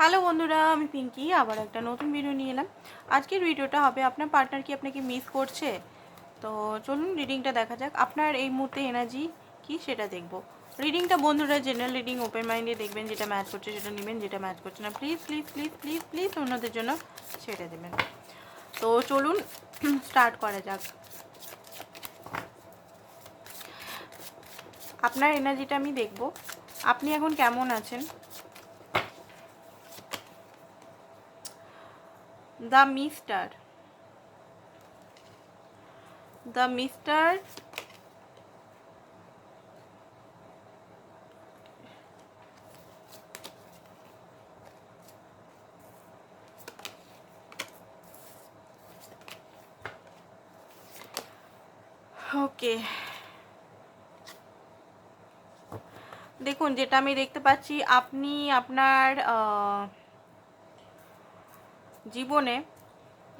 Hello বন্ধুরা, আমি পিঙ্কি, আবার একটা নতুন ভিডিও নিয়ে এলাম। আজকের ভিডিওটা হবে, আপনার পার্টনার কি আপনাকে মিস করছে? তো চলুন রিডিংটা দেখা যাক। আপনার এই মুহূর্তে এনার্জি কি সেটা দেখব। রিডিংটা বন্ধুরা জেনারেল রিডিং ওপেন মাইন্ডে দেখবেন যেটা ম্যাচ করছে সেটা নেবেন, যেটা ম্যাচ করছে না। Please please please please please অন্যদের জন্য ছেড়ে দেবেন। তো চলুন স্টার্ট করা যাক। আপনার এনার্জিটা আমি দেখব। আপনি এখন কেমন আছেন? The mister the mister okay দেখুন যেটা আমি দেখতে পাচ্ছি আপনি আপনার জীবনে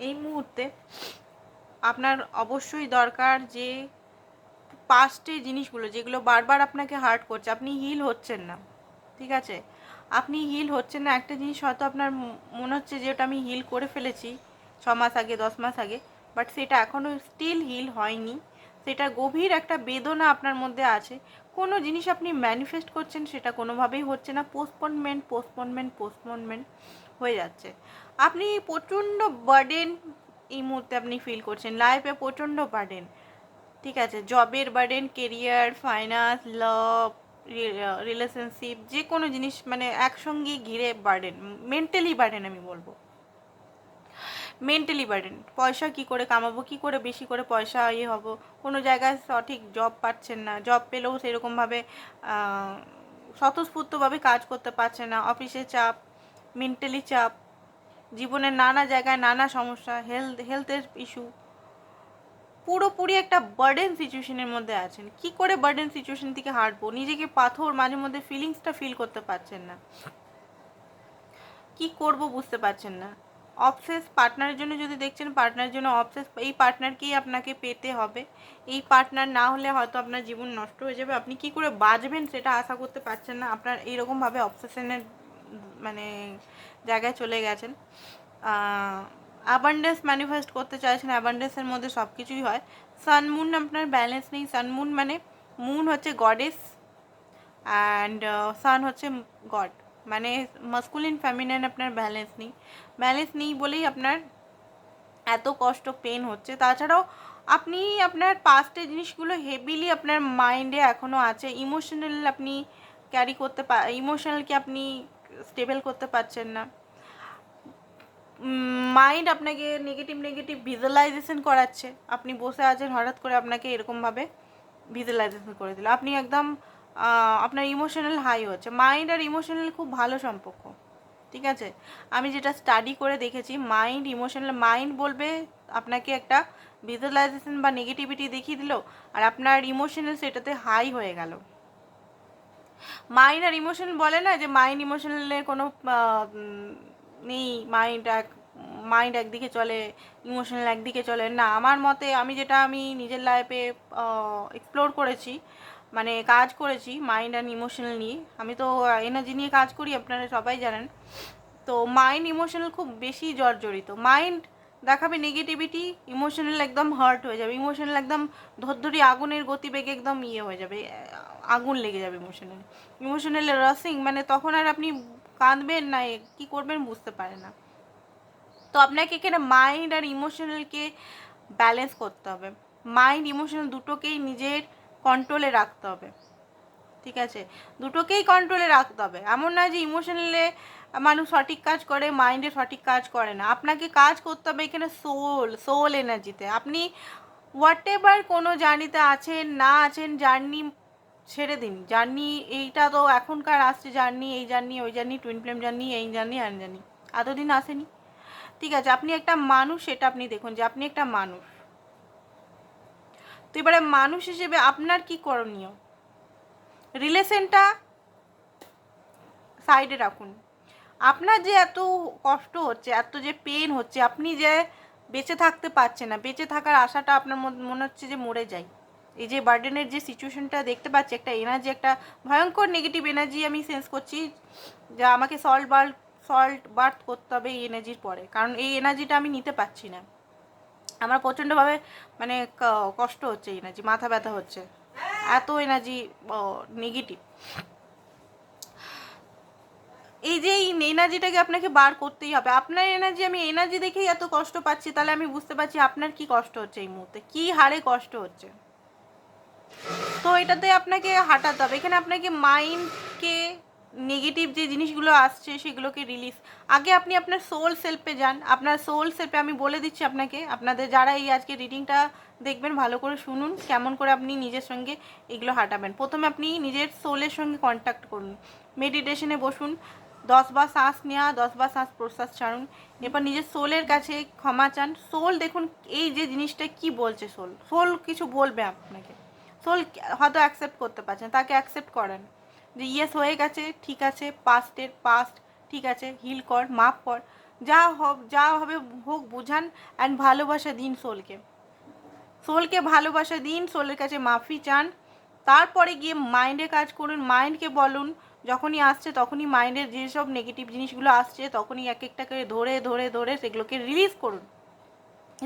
এই মুহূর্তে আপনার অবশ্যই দরকার যে পাস্টে জিনিসগুলো, যেগুলো বারবার আপনাকে হার্ট করছে। আপনি হিল হচ্ছেন না, ঠিক আছে? আপনি হিল হচ্ছেন না। একটা জিনিস হয়তো আপনার মনে হচ্ছে যে ওটা আমি হিল করে ফেলেছি, ছ মাস আগে, দশ মাস আগে বাট সেটা এখনও স্টিল হিল হয়নি। সেটা গভীর একটা বেদনা আপনার মধ্যে আছে। কোনো জিনিস আপনি ম্যানিফেস্ট করছেন সেটা কোনোভাবেই হচ্ছে না। পোস্টপনমেন্ট পোস্টপনমেন্ট পোস্টপনমেন্ট হয়ে যাচ্ছে। আপনি প্রচণ্ড বার্ডেন এই মুহূর্তে আপনি ফিল করছেন। লাইফে প্রচণ্ড বার্ডেন ঠিক আছে? জবের burden career finance love relationship যে কোনো জিনিস মানে একসঙ্গে ঘিরে বার্ডেন মেন্টালি বার্ডেন আমি বলব। মেন্টালি বার্ডেন পয়সা কি করে কামাবো, কি করে বেশি করে পয়সা ইয়ে হব? কোনো জায়গায় সঠিক জব পাচ্ছেন না। জব পেলেও সেরকমভাবে স্বতঃস্ফূর্তভাবে কাজ করতে পারছে না। অফিসে চাপ মেন্টালি চাপ, জীবনের নানা জায়গায় নানা সমস্যা হেলথ হেলথের ইস্যু পুরোপুরি একটা বার্ডেন সিচুয়েশনের মধ্যে আছেন। কি করে বার্ডেন সিচুয়েশন থেকে হাঁটবো? নিজেকে পাথর মাঝে মধ্যে ফিলিংসটা ফিল করতে পারছেন না। কি করব বুঝতে পারছেন না। অবসেস পার্টনারের জন্য যদি দেখছেন পার্টনারের জন্য অবসেস এই পার্টনারকেই আপনাকে পেতে হবে। এই পার্টনার না হলে হয়তো আপনার জীবন নষ্ট হয়ে যাবে। আপনি কি করে বাঁচবেন সেটা আশা করতে পারছেন না। আপনার এইরকমভাবে অবসেশনের মানে জায়গায় চলে গেছেন। অ্যাবান্ডেন্স ম্যানিফেস্ট করতে চাইছেন অ্যাবান্ডেন্সের মধ্যে সব কিছুই হয় সানমুন আপনার ব্যালেন্স নেই। সানমুন মানে মুন হচ্ছে গডেস অ্যান্ড সান হচ্ছে গড মানে মাস্কুলিন ফ্যামিনাইন আপনার ব্যালেন্স নেই। ব্যালেন্স নেই বলেই আপনার এত কষ্ট পেন হচ্ছে। তাছাড়াও আপনি আপনার পাস্টের জিনিসগুলো হেভিলি আপনার মাইন্ডে এখনও আছে। ইমোশনাল আপনি ক্যারি করতে পা ইমোশনালকে আপনি স্টেবল করতে পারছেন না। মাইন্ড আপনাকে নেগেটিভ নেগেটিভ ভিজুয়ালাইজেশন করাচ্ছে। আপনি বসে আছেন, হঠাৎ করে আপনাকে এরকমভাবে ভিজুয়ালাইজেশন করে দিল। আপনি একদম আপনার ইমোশনাল হাই হচ্ছে। মাইন্ড আর ইমোশনাল খুব ভালো সম্পর্ক, ঠিক আছে? আমি যেটা স্টাডি করে দেখেছি মাইন্ড ইমোশনাল মাইন্ড বলবে আপনাকে একটা ভিজুয়ালাইজেশন বা নেগেটিভিটি দেখিয়ে দিল, আর আপনার ইমোশনাল সেটাতে হাই হয়ে গেল। মাইন্ড আর ইমোশনাল বলে না যে মাইন্ড ইমোশনালের কোনো নেই মাইন্ড এক মাইন্ড একদিকে চলে ইমোশনাল একদিকে চলে। না, আমার মতে আমি যেটা আমি নিজের লাইফে এক্সপ্লোর করেছি মানে কাজ করেছি মাইন্ড অ্যান্ড ইমোশনাল নিয়ে। আমি তো এনার্জি নিয়ে কাজ করি, আপনারা সবাই জানেন। তো মাইন্ড ইমোশনাল খুব বেশি জর্জরিত। মাইন্ড দেখাবে নেগেটিভিটি ইমোশনাল একদম হার্ট হয়ে যাবে। ইমোশনাল একদম ধরধরি আগুনের গতিবেগে একদম ইয়ে হয়ে যাবে। আগুন লেগে যাবে ইমোশনাল ইমোশনাল রাসিং মানে তখন আর আপনি কাঁদবেন না কী করবেন বুঝতে পারে না। তো আপনাকে এখানে মাইন্ড আর ইমোশনালকে ব্যালেন্স করতে হবে। মাইন্ড ইমোশনাল দুটোকেই নিজের কন্ট্রোলে রাখতে হবে। ঠিক আছে? দুটোকেই কন্ট্রোলে রাখতে হবে। এমন না যে ইমোশনালে মানুষ সঠিক কাজ করে মাইন্ডে সঠিক কাজ করে না। আপনাকে কাজ করতে হবে এখানে সোল সোল এনার্জিতে আপনি হোয়াট এভার কোনো জার্নিতে আছেন, না আছেন জার্নি ছেড়ে দিন। জার্নি এইটা তো এখনকার আসছে জার্নি এই জার্নি ওই জার্নি টুইন ফ্লেম জার্নি এই জার্নি আর জার্নি এতদিন আসেনি। ঠিক আছে? আপনি একটা মানুষ, সেটা আপনি দেখুন যে আপনি একটা মানুষ। তো এবারে মানুষ হিসেবে আপনার কি করণীয়? রিলেশনটা সাইডে রাখুন। আপনার যে এত কষ্ট হচ্ছে, এত যে পেন হচ্ছে, আপনি যে বেঁচে থাকতে পারছেন না, বেঁচে থাকার আশাটা আপনার মনে হচ্ছে যে মরে যায়। এই যে বার্ডেনের যে সিচুয়েশনটা দেখতে পাচ্ছি, একটা এনার্জি একটা ভয়ঙ্কর নেগেটিভ এনার্জি আমি সেন্স করছি যা আমাকে সল্ট বাল্ট সল্ট বার্থ করতে হবে এই এনার্জির পরে। কারণ এই এনার্জিটা আমি নিতে পারছি না। আমার প্রচণ্ডভাবে মানে কষ্ট হচ্ছে এনার্জি মাথা ব্যথা হচ্ছে। এত এনার্জি নেগেটিভ এই যে এই এনার্জিটাকে আপনাকে বার করতেই হবে, আপনার এনার্জি আমি এনার্জি দেখেই এত কষ্ট পাচ্ছি, তাহলে আমি বুঝতে পারছি আপনার কি কষ্ট হচ্ছে এই মুহূর্তে, কি হারে কষ্ট হচ্ছে। তো এটাতে আপনাকে হাঁটাতে হবে, এখানে আপনাকে মাইন্ডকে নেগেটিভ যে জিনিসগুলো আসছে, সেগুলোকে রিলিজ আগে আপনি আপনার সোল সেলফে যান। আপনার সোল সেলফে আমি বলে দিচ্ছি আপনাকে, আপনাদের যারা এই আজকে রিডিংটা দেখবেন, ভালো করে শুনুন, কেমন করে আপনি নিজের সঙ্গে এগুলো হাঁটাবেন। প্রথমে আপনি নিজের সোলের সঙ্গে কন্ট্যাক্ট করুন। মেডিটেশনে বসুন, দশ বার শ্বাস নেওয়া, দশ বার শ্বাস প্রশ্বাস ছাড়ুন। এরপর নিজের সোলের কাছে ক্ষমা চান। সোল দেখুন, এই যে জিনিসটা কি বলছে সোল সোল কিছু বলবে আপনাকে। সোল হয়তো অ্যাকসেপ্ট করতে পারছেন তাকে অ্যাকসেপ্ট করেন। যে ইয়েস হয়ে গেছে, ঠিক আছে পাস্টের পাস্ট ঠিক আছে হিল কর, মাফ কর, যা হোক যা হবে হোক, বুঝান অ্যান্ড ভালোবাসা দিন সোলকে। সোলকে ভালোবাসা দিন, সোলের কাছে মাফি চান। তারপরে গিয়ে মাইন্ডে কাজ করুন মাইন্ডকে বলুন, যখনই আসছে তখনই মাইন্ডের যেসব নেগেটিভ জিনিসগুলো আসছে, তখনই এক একটা করে ধরে ধরে ধরে সেগুলোকে রিলিজ করুন।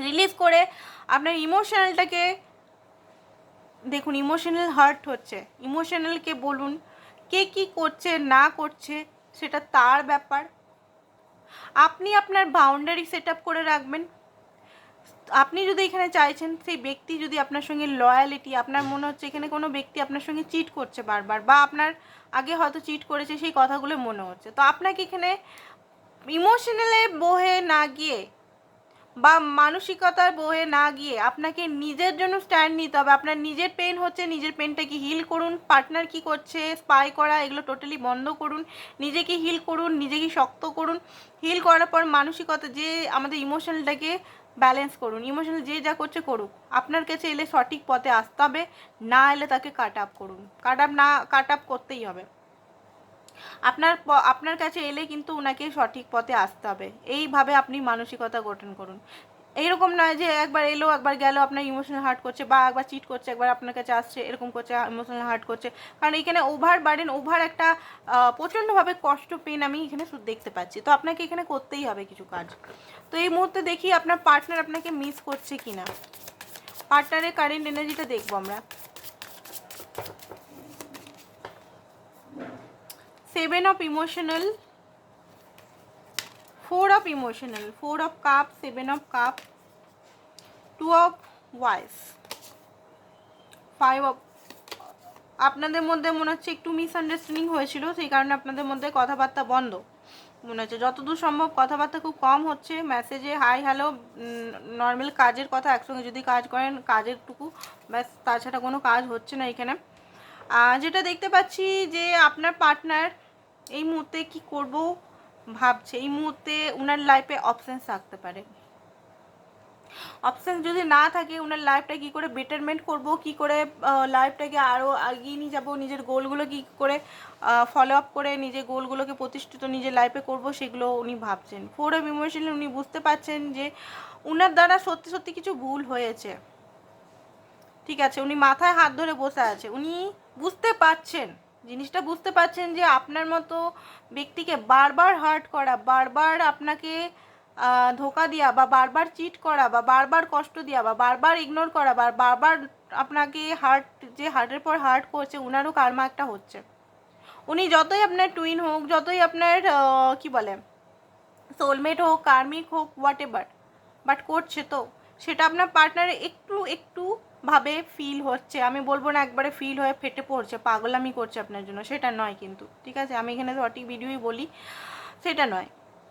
রিলিজ করে আপনার ইমোশনালটাকে দেখুন ইমোশনাল হার্ট হচ্ছে। ইমোশনালকে বলুন কে কি করছে, না করছে, সেটা তার ব্যাপার। আপনি আপনার বাউন্ডারি সেট করে রাখবেন। আপনি যদি এখানে চাইছেন, সেই ব্যক্তি যদি আপনার সঙ্গে লয়ালিটি আপনার মনে হচ্ছে এখানে কোনো ব্যক্তি আপনার সঙ্গে চিট করছে বারবার, বা আপনার আগে হয়তো চিট করেছে, সেই কথাগুলো মনে হচ্ছে। তো আপনাকে এখানে ইমোশনালে বহে না গিয়ে বা মানসিকতার বয়ে না গিয়ে আপনাকে নিজের জন্য স্ট্যান্ড নিতে হবে। আপনার নিজের পেন হচ্ছে, নিজের পেনটাকে হিল করুন। পার্টনার কি করছে? স্পাই করা, এগুলো টোটালি বন্ধ করুন। নিজেকে হিল করুন, নিজেকে শক্ত করুন। হিল করার পর মানসিকতা যে আমাদের ইমোশনালটাকে ব্যালেন্স করুন। ইমোশনাল যে যা করছে করুক। আপনার কাছে এলে সঠিক পথে আসতে হবে। না এলে তাকে কাট আপ করুন। কাট আপ না কাট আপ করতেই হবে। আপনার আপনার কাছে এলে কিন্তু ওনাকে সঠিক পথে আসতে হবে। এইভাবে আপনি মানসিকতা গঠন করুন। এইরকম নয় যে একবার এলো, একবার গেল, আপনার ইমোশনাল হার্ট করছে বা একবার চিট করছে, একবার আপনার কাছে আসছে, এরকম করছে ইমোশনাল হার্ট করছে। কারণ এখানে ওভার বার্ডেন ওভার একটা প্রচণ্ডভাবে কষ্ট পেন আমি এখানে দেখতে পাচ্ছি। তো আপনাকে এখানে করতেই হবে কিছু কাজ। তো এই মুহূর্তে দেখি আপনার পার্টনার আপনাকে মিস করছে কিনা। পার্টনারের কারেন্ট এনার্জিটা দেখব আমরা। Seven of emotional. Four of emotional. Four of cup, seven of cup. Two of wise five of, আপনাদের মধ্যে মনে হচ্ছে একটু মিসআন্ডারস্ট্যান্ডিং হয়েছিল, সেই কারণে আপনাদের মধ্যে কথাবার্তা বন্ধ। মনে হচ্ছে যতদূর সম্ভব কথাবার্তা খুব কম হচ্ছে মেসেজে হাই হ্যালো নর্মাল কাজের কথা একসঙ্গে যদি কাজ করেন কাজের টুকু ব্যাস, তাছাড়া কোনো কাজ হচ্ছে না এখানে। যেটা দেখতে পাচ্ছি যে আপনার পার্টনার এই মুহূর্তে কি করব ভাবছে। এই মুহূর্তে ওনার লাইফে অপশানস থাকতে পারে। অপশান যদি না থাকে ওনার লাইফটা কি করে বেটারমেন্ট করব, কি করে লাইফটাকে আরও এগিয়ে নিয়ে যাব, নিজের গোলগুলো কি করে ফলো আপ করে, নিজের গোলগুলোকে প্রতিষ্ঠিত নিজের লাইফে করব, সেগুলো উনি ভাবছেন। ফোর অফ ইমোশনাল উনি বুঝতে পারছেন যে ওনার দ্বারা সত্যি সত্যি কিছু ভুল হয়েছে। ঠিক আছে, উনি মাথায় হাত ধরে বসে আছে। উনি বুঝতে পারছেন, জিনিসটা বুঝতে পারছেন যে আপনার মতো ব্যক্তিকে বারবার হার্ট করা, বারবার আপনাকে ধোকা দেওয়া বা বারবার চিট করা বা বারবার কষ্ট দেওয়া বা বারবার ইগনোর করা বা বারবার আপনাকে হার্ট যে হার্টের পর হার্ট করছে ওনারও কারমা একটা হচ্ছে। উনি যতই আপনার টুইন হোক, যতই আপনার কি বলে সোলমেট হোক কার্মিক হোক হোয়াট এভার বাট করছে তো, সেটা আপনার পার্টনারে একটু একটু ভাবে ফিল হচ্ছে, আমি বলব না একবারে ফিল হয়ে ফেটে পড়ছে, পাগলামি করছে আপনার জন্য, সেটা নয় কিন্তু, ঠিক আছে? আমি এখানে সঠিক ভিডিওই বলি, সেটা নয়।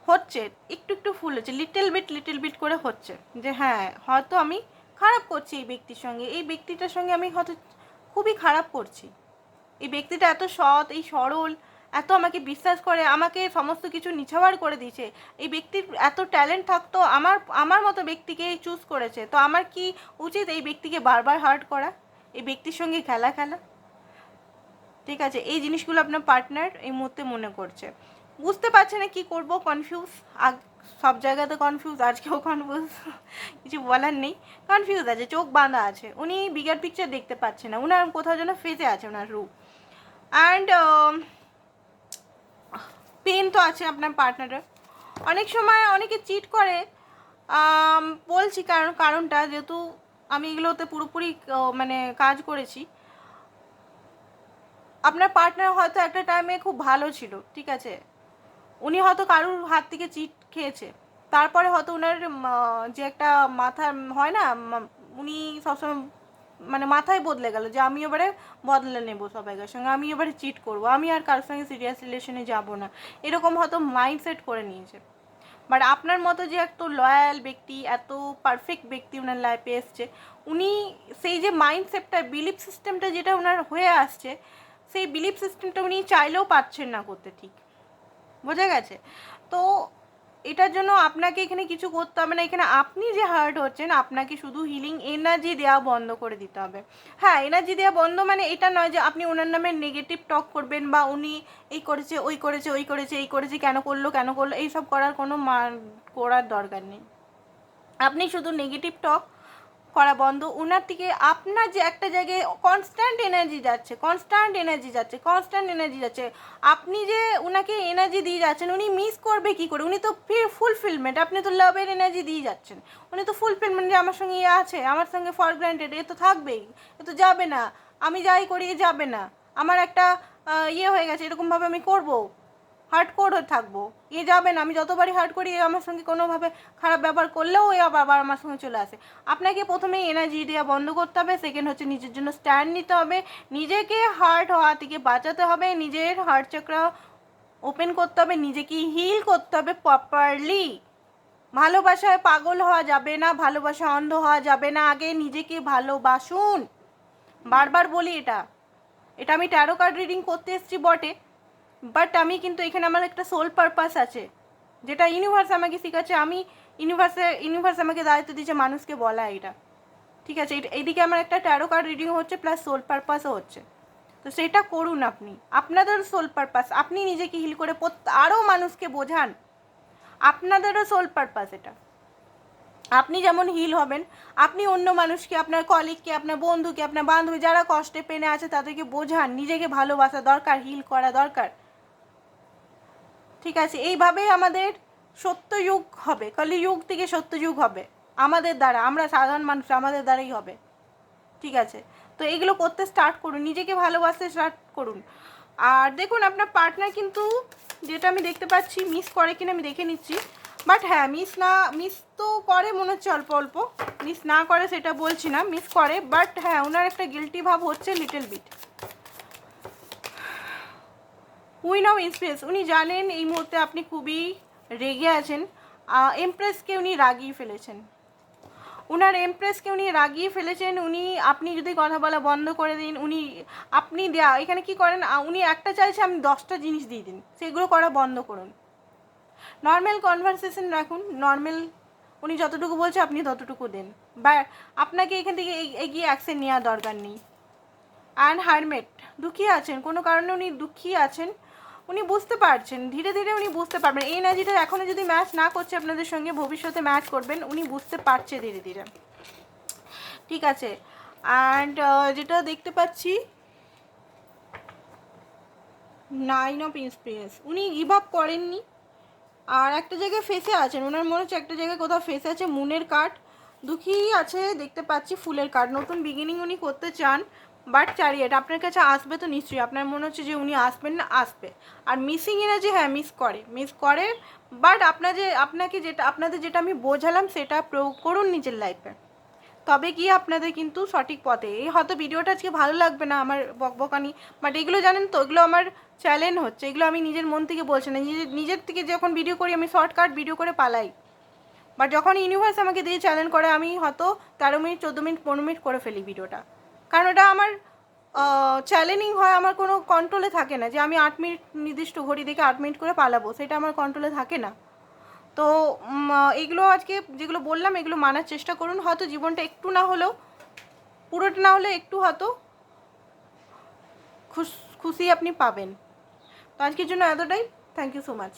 হচ্ছে, একটু একটু ফুল হচ্ছে লিটল বিট লিটল বিট করে হচ্ছে, যে হ্যাঁ হয়তো আমি খারাপ করছি এই ব্যক্তির সঙ্গে, এই ব্যক্তিটার সঙ্গে আমি হয়তো খুবই খারাপ করছি। এই ব্যক্তিটা এত সৎ, এই সরল এত আমাকে বিশ্বাস করে, আমাকে সমস্ত কিছু নিছাওয়ার করে দিয়েছে। এই ব্যক্তির এত ট্যালেন্ট থাকতো, আমার আমার মতো ব্যক্তিকে চুজ করেছে। তো আমার কি উচিত এই ব্যক্তিকে বারবার হার্ট করা? এই ব্যক্তির সঙ্গে খেলা খেলা? ঠিক আছে, এই জিনিসগুলো আপনার পার্টনার এই মুহূর্তে মনে করছে। বুঝতে পারছে না কি করব কনফিউজ আগ, সব জায়গাতে কনফিউজ আজকেও কনফিউজ কিছু বলার নেই। কনফিউজ আছে, চোখ বাঁধা আছে। উনি বিগার পিকচার দেখতে পাচ্ছে না। উনার কোথাও যেন ফেসে আছে ওনার রূপ। অ্যান্ড পেন তো আছে আপনার পার্টনারের। অনেক সময় অনেকে চিট করে বলছি কারণ, কারণটা যেহেতু আমি এগুলোতে পুরোপুরি মানে কাজ করেছি। আপনার পার্টনার হয়তো একটা টাইমে খুব ভালো ছিল, ঠিক আছে? উনি হয়তো কারুর হাত থেকে চিট খেয়েছে। তারপরে হয়তো ওনার যে একটা মাথা হয় না উনি সবসময় মানে মাথায় বদলে গেল যে আমি এবারে বদলে নেব সবাইকার সঙ্গে, আমি এবারে চিট করব, আমি আর কারোর সঙ্গে সিরিয়াস রিলেশনে যাব না। এরকম হয়তো মাইন্ডসেট করে নিয়েছে। বাট আপনার মতো যে এত লয়াল ব্যক্তি, এত পারফেক্ট ব্যক্তি ওনার লাইফে এসছে, উনি সেই যে মাইন্ডসেটটা বিলিফ সিস্টেমটা যেটা ওনার হয়ে আসছে, সেই বিলিফ সিস্টেমটা উনি চাইলেও পাচ্ছেন না করতে ঠিক। বোঝা গেছে? তো এটার জন্য আপনাকে এখানে কিছু করতে হবে না। এখানে আপনি যে হার্ট হচ্ছেন, আপনাকে শুধু হিলিং এনার্জি দেওয়া বন্ধ করে দিতে হবে। হ্যাঁ এনার্জি দেওয়া বন্ধ মানে এটা নয় যে আপনি ওনার নামে নেগেটিভ টক করবেন বা উনি এই করেছে, ওই করেছে ওই করেছে, এই করেছে, কেন করল কেন করল, এইসব করার কোনো করার দরকার নেই। আপনি শুধু নেগেটিভ টক করা বন্ধ ওনার থেকে আপনার যে একটা জায়গায় কনস্ট্যান্ট এনার্জি যাচ্ছে কনস্ট্যান্ট এনার্জি যাচ্ছে কনস্ট্যান্ট এনার্জি যাচ্ছে। আপনি যে ওনাকে এনার্জি দিয়ে যাচ্ছেন, উনি মিস করবে কি করে? উনি তো ফুলফিলমেন্ট আপনি তো লাভের এনার্জি দিয়ে যাচ্ছেন। উনি তো ফুলফিলমেন্ট যে আমার সঙ্গে ইয়ে আছে, আমার সঙ্গে ফর গ্রান্টেড এ তো থাকবেই, এ তো যাবে না। আমি যাই করি যাবে না। আমার একটা ইয়ে হয়ে গেছে, এরকমভাবে আমি করব। হার্ট কোড হয়ে থাকব। এ যাবে না, আমি যতবারই হার্ট করি এ আমার সঙ্গে কোনোভাবে খারাপ ব্যবহার করলেও এ আবার আমার সঙ্গে চলে আসে। আপনাকে প্রথমে এনার্জি দেওয়া বন্ধ করতে হবে সেকেন্ড হচ্ছে নিজের জন্য স্ট্যান্ড নিতে হবে। নিজেকে হার্ট হওয়া থেকে বাঁচাতে হবে, নিজের হার্ট চক্র ওপেন করতে হবে, নিজেকে হিল করতে হবে প্রপারলি ভালোবাসায় পাগল হওয়া যাবে না, ভালোবাসা অন্ধ হওয়া যাবে না, আগে নিজেকে ভালোবাসুন। বারবার বলি এটা। এটা আমি ট্যারো কার্ড রিডিং করতে এসেছি বটে। বাট আমি কিন্তু এখানে আমার একটা সোল পারপাস আছে। যেটা ইউনিভার্স আমাকে শেখাচ্ছে, আমি ইউনিভার্সে ইউনিভার্স আমাকে দায়িত্ব দিয়েছে মানুষকে বলা এটা। ঠিক আছে? এইদিকে আমার একটা ট্যারো কার্ড রিডিং হচ্ছে প্লাস সোল পারপাসও হচ্ছে। তো সেটা করুন আপনি। আপনাদের সোল পারপাস আপনি নিজেকে হিল করে আরও মানুষকে বোঝান। আপনাদেরও সোল পারপাস এটা। আপনি যেমন হিল হবেন, আপনি অন্য মানুষকে, আপনার কলিগকে আপনার বন্ধুকে, আপনার বান্ধবী, যারা কষ্টে পেনে আছে, তাদেরকে বোঝান। নিজেকে ভালোবাসা দরকার হিল করা দরকার। ঠিক আছে, এইভাবেই আমাদের সত্যযুগ হবে, কলিযুগ থেকে সত্যযুগ হবে, আমাদের দ্বারা, আমরা সাধারণ মানুষ, আমাদের দ্বারাই হবে, ঠিক আছে? তো এইগুলো করতে স্টার্ট করুন, নিজেকে ভালোবাসতে স্টার্ট করুন। আর দেখুন, আপনার পার্টনার কিন্তু যেটা আমি দেখতে পাচ্ছি মিস করে কিনা আমি দেখে নিচ্ছি বাট হ্যাঁ মিস না মিস তো করে মনে হচ্ছে অল্প অল্প মিস না করে সেটা বলছি না মিস করে বাট হ্যাঁ ওনার একটা গিলটি ভাব হচ্ছে little bit win of inspiration উনি জানেন এই মুহূর্তে আপনি খুবই রেগে আছেন। এমপ্রেসকে উনি রাগিয়ে ফেলেছেন। উনার এমপ্রেসকে উনি রাগিয়ে ফেলেছেন, উনি, আপনি যদি কথা বলা বন্ধ করে দিন, উনি, আপনি দেয়া, এখানে কি করেন উনি একটা চাইছে আমি দশটা জিনিস দিয়ে দিন, সেগুলো করা বন্ধ করুন। নর্মাল কনভারসেশন রাখুন নর্মাল উনি যতটুকু বলছে আপনি ততটুকু দেন। বা, আপনাকে এখান থেকে এগ- এগিয়ে অ্যাকশন নেওয়ার দরকার নেই। অ্যান্ড হারমেট দুঃখী আছেন, কোনো কারণে উনি দুঃখী আছেন উনি বুঝতে পারছেন, ধীরে ধীরে উনি বুঝতে পারবেন। এই এনার্জিটা এখনও যদি ম্যাচ না করছে আপনাদের সঙ্গে, ভবিষ্যতে ম্যাচ করবেন, উনি বুঝতে পারছে ধীরে ধীরে। ঠিক আছে? অ্যান্ড যেটা দেখতে পাচ্ছি নাইন অফ ইন্সপিরিয়েন্স উনি গিভ আপ করেননি। আর একটা জায়গায় ফেসে আছেন। ওনার মনে হচ্ছে একটা জায়গায় কোথাও ফেসে আছে মুনের কাঠ দুঃখী আছে, দেখতে পাচ্ছি ফুলের কাঠ নতুন বিগিনিং উনি করতে চান। বাট চারিয়েট, আপনার কাছে আসবে তো নিশ্চয়ই। আপনার মনে হচ্ছে যে উনি আসবেন না, আসবে। আর মিসিং এনার্জি হ্যাঁ মিস করে। মিস করে বাট আপনার যে, আপনাকে যেটা, আপনাদের যেটা আমি বোঝালাম, সেটা প্রয়োগ করুন নিজের লাইফে তবে গিয়ে আপনাদের কিন্তু সঠিক পথে। এই হয়তো ভিডিওটা আজকে ভালো লাগবে না আমার বকবকানি বাট এগুলো জানেন তো, এগুলো আমার চ্যালেঞ্জ হচ্ছে। এগুলো আমি নিজের মন থেকে বলছি না। নিজের নিজের থেকে যখন ভিডিও করি, আমি শর্টকাট ভিডিও করে পালাই। বাট যখন ইউনিভার্স আমাকে দিয়ে চ্যালেঞ্জ করে, আমি হয়তো তেরো মিনিট, চোদ্দ মিনিট, পনেরো মিনিট করে ফেলি ভিডিওটা কারণ ওটা আমার চ্যালেঞ্জিং হয়, আমার কোনো কন্ট্রোলে থাকে না যে আমি আট মিনিট নির্দিষ্ট ঘড়ি দেখে আট মিনিট করে পালাবো, সেটা আমার কন্ট্রোলে থাকে না। তো এগুলো আজকে যেগুলো বললাম, এগুলো মানার চেষ্টা করুন। হয়তো জীবনটা একটু না হলেও, পুরোটা না হলে একটু হয়তো খুশ, খুশি আপনি পাবেন। তো আজকের জন্য এতটাই। Thank you so much